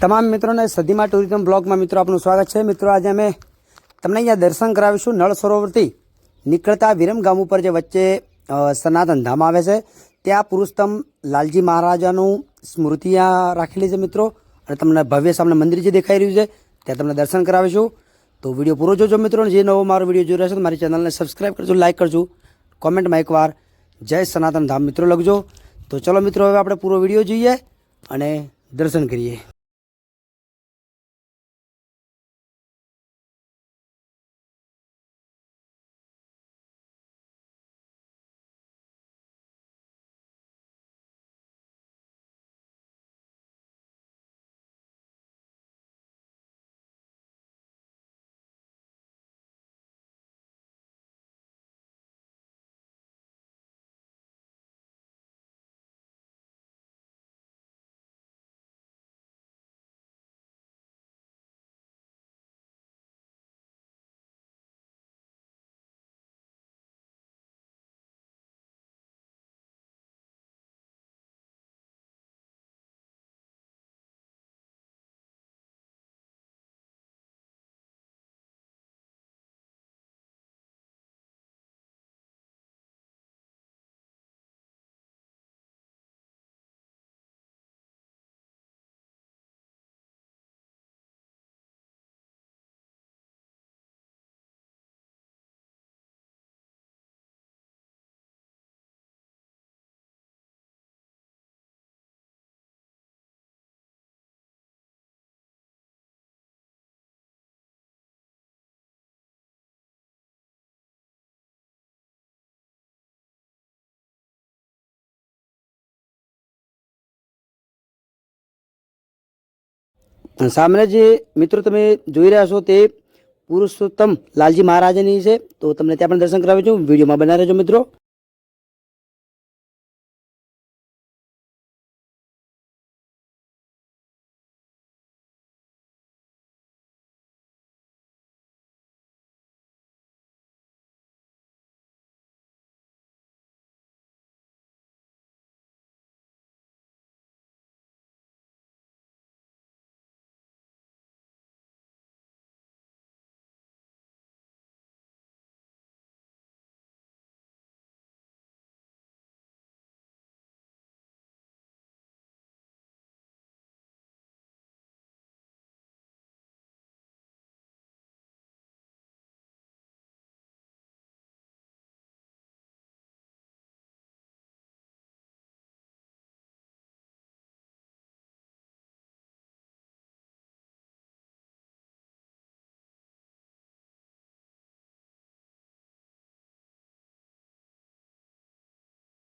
તમામ મિત્રોને સદીમાં ટુરિઝમ બ્લોગમાં મિત્રો આપનું સ્વાગત છે. મિત્રો, આજે અમે તમને અહીંયા દર્શન કરાવીશું નળ સરોવરથી. નીકળતા વિરમ ગામ ઉપર જે વચ્ચે સનાતન ધામ આવે છે, ત્યાં પુરુષોત્તમ લાલજી મહારાજાનું સ્મૃતિ રાખેલી છે મિત્રો. અને તમને ભવ્ય સામે મંદિર જે દેખાઈ રહ્યું છે, ત્યાં તમને દર્શન કરાવીશું. તો વીડિયો પૂરો જોજો મિત્રો જે નવો મારો વીડિયો જોઈ રહ્યો છે મારી ચેનલને સબસ્ક્રાઈબ કરજો લાઈક કરજો. કોમેન્ટમાં એકવાર જય સનાતન ધામ મિત્રો લખજો. તો ચલો મિત્રો, હવે આપણે પૂરો વીડિયો જોઈએ અને દર્શન કરીએ. સામે જે મિત્રો તમે જોઈ રહ્યા છો તે પુરુષોત્તમ લાલજી મહારાજની છે, તો તમને ત્યાં પણ દર્શન કરાવી છું વિડીયોમાં બના રહેજો મિત્રો.